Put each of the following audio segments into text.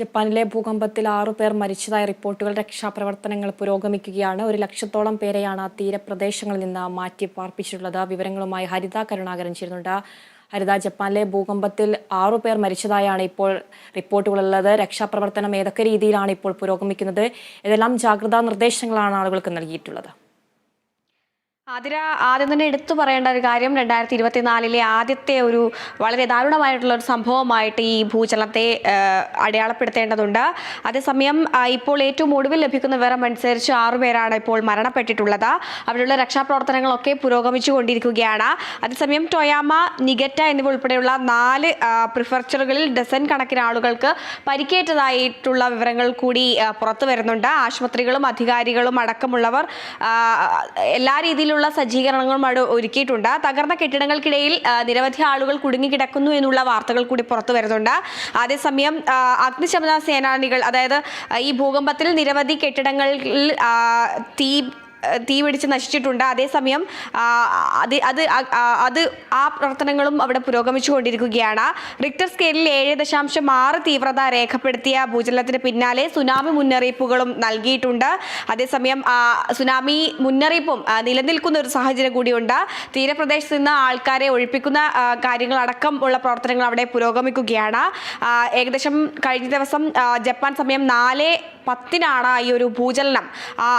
ജപ്പാനിലെ ഭൂകമ്പത്തിൽ ആറു പേർ മരിച്ചതായ റിപ്പോർട്ടുകൾ രക്ഷാപ്രവർത്തനങ്ങൾ പുരോഗമിക്കുകയാണ്. ഒരു ലക്ഷത്തോളം പേരെയാണ് തീരപ്രദേശങ്ങളിൽ നിന്ന് മാറ്റി പാർപ്പിച്ചിട്ടുള്ളത്. വിവരങ്ങളുമായി ഹരിത കരുണാകരൻ ചേരുന്നുണ്ട്. ഹരിത ജപ്പാനിലെ ഭൂകമ്പത്തിൽ ആറു പേർ മരിച്ചതായാണ് ഇപ്പോൾ റിപ്പോർട്ടുകളുള്ളത്. രക്ഷാപ്രവർത്തനം ഏതൊക്കെ രീതിയിലാണ് ഇപ്പോൾ പുരോഗമിക്കുന്നത്? ഇതെല്ലാം ജാഗ്രതാ നിർദ്ദേശങ്ങളാണ് ആളുകൾക്ക് നൽകിയിട്ടുള്ളത്. ആതിര ആദ്യം തന്നെ എടുത്തു പറയേണ്ട ഒരു കാര്യം രണ്ടായിരത്തി ഇരുപത്തിനാലിലെ ആദ്യത്തെ ഒരു വളരെ ദാരുണമായിട്ടുള്ള ഒരു സംഭവമായിട്ട് ഈ ഭൂചലനത്തെ അടയാളപ്പെടുത്തേണ്ടതുണ്ട്. അതേസമയം ഇപ്പോൾ ഏറ്റവും ഒടുവിൽ ലഭിക്കുന്ന വിവരം അനുസരിച്ച് ആറുപേരാണ് ഇപ്പോൾ മരണപ്പെട്ടിട്ടുള്ളത്. അവിടെയുള്ള രക്ഷാപ്രവർത്തനങ്ങളൊക്കെ പുരോഗമിച്ചു കൊണ്ടിരിക്കുകയാണ് അതേസമയം ടൊയാമ നിഗറ്റ എന്നിവ ഉൾപ്പെടെയുള്ള നാല് പ്രിഫർച്ചറുകളിൽ ഡസൻ കണക്കിന് ആളുകൾക്ക് പരിക്കേറ്റതായിട്ടുള്ള വിവരങ്ങൾ കൂടി പുറത്തു വരുന്നുണ്ട്. ആശുപത്രികളും അധികാരികളും അടക്കമുള്ളവർ എല്ലാ എല്ലാ രീതിയിലുള്ള സജ്ജീകരണങ്ങളും അവിടെ ഒരുക്കിയിട്ടുണ്ട്. തകർന്ന കെട്ടിടങ്ങൾക്കിടയിൽ നിരവധി ആളുകൾ കുടുങ്ങിക്കിടക്കുന്നു എന്നുള്ള വാർത്തകൾ കൂടി പുറത്തു വരുന്നുണ്ട്. അതേസമയം അഗ്നിശമന സേനാനികൾ അതായത് ഈ ഭൂകമ്പത്തിൽ നിരവധി കെട്ടിടങ്ങളിൽ തീ തീ പിടിച്ച് നശിച്ചിട്ടുണ്ട്. അതേസമയം അത് അത് അത് ആ പ്രവർത്തനങ്ങളും അവിടെ പുരോഗമിച്ചു കൊണ്ടിരിക്കുകയാണ്. റിക്ടർ സ്കെയിലിൽ ഏഴ് ദശാംശം ആറ് തീവ്രത രേഖപ്പെടുത്തിയ ഭൂചലനത്തിന് പിന്നാലെ സുനാമി മുന്നറിയിപ്പുകളും നൽകിയിട്ടുണ്ട്. അതേസമയം സുനാമി മുന്നറിയിപ്പും നിലനിൽക്കുന്ന ഒരു സാഹചര്യം കൂടിയുണ്ട്. തീരപ്രദേശത്ത് നിന്ന് ആൾക്കാരെ ഒഴിപ്പിക്കുന്ന കാര്യങ്ങൾ അടക്കം ഉള്ള പ്രവർത്തനങ്ങൾ അവിടെ പുരോഗമിക്കുകയാണ്. ഏകദേശം കഴിഞ്ഞ ദിവസം ജപ്പാൻ സമയം നാല് പത്തിനാണ് ഈ ഒരു ഭൂചലനം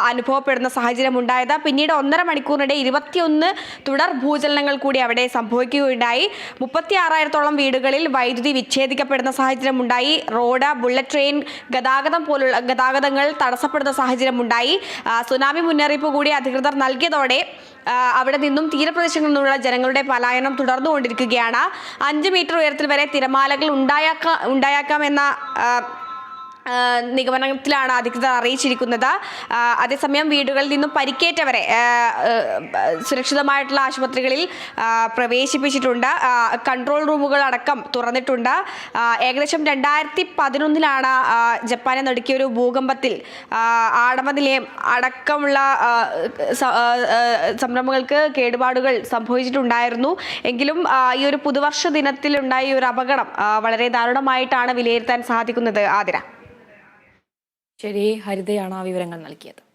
അനുഭവപ്പെടുന്ന സാഹചര്യം ഉണ്ടായത് പിന്നീട് ഒന്നര മണിക്കൂറിനിടെ ഇരുപത്തിയൊന്ന് തുടർ ഭൂചലനങ്ങൾ കൂടി അവിടെ സംഭവിക്കുകയുണ്ടായി. മുപ്പത്തി ആറായിരത്തോളം വീടുകളിൽ വൈദ്യുതി വിച്ഛേദിക്കപ്പെടുന്ന സാഹചര്യം ഉണ്ടായി റോഡ് ബുള്ളറ്റ് ട്രെയിൻ ഗതാഗതം പോലുള്ള ഗതാഗതങ്ങൾ തടസ്സപ്പെടുന്ന സാഹചര്യം ഉണ്ടായി സുനാമി മുന്നറിയിപ്പ് കൂടി അധികൃതർ നൽകിയതോടെ അവിടെ നിന്നും തീരപ്രദേശങ്ങളിൽ നിന്നുള്ള ജനങ്ങളുടെ പലായനം തുടർന്നുകൊണ്ടിരിക്കുകയാണ്. അഞ്ച് മീറ്റർ ഉയരത്തിൽ വരെ തിരമാലകൾ ഉണ്ടായാക്ക ഉണ്ടായേക്കാമെന്ന നിഗമനത്തിലാണ് അധികൃതർ അറിയിച്ചിരിക്കുന്നത്. അതേസമയം വീടുകളിൽ നിന്നും പരിക്കേറ്റവരെ സുരക്ഷിതമായിട്ടുള്ള ആശുപത്രികളിൽ പ്രവേശിപ്പിച്ചിട്ടുണ്ട്. കൺട്രോൾ റൂമുകൾ അടക്കം തുറന്നിട്ടുണ്ട്. ഏകദേശം രണ്ടായിരത്തി പതിനൊന്നിലാണ് ജപ്പാനെ നടുക്കിയ ഒരു ഭൂകമ്പത്തിൽ ആ, ആണവ നിലയം അടക്കമുള്ള സംരംഭങ്ങൾക്ക് കേടുപാടുകൾ സംഭവിച്ചിട്ടുണ്ടായിരുന്നു. എങ്കിലും ഈ ഒരു പുതുവർഷ ദിനത്തിലുണ്ടായ ഒരു അപകടം വളരെ ദാരുണമായിട്ടാണ് വിലയിരുത്താൻ സാധിക്കുന്നത് ആതിര. ശരി ഹരിതയാണ് ആ വിവരങ്ങൾ നൽകിയത്.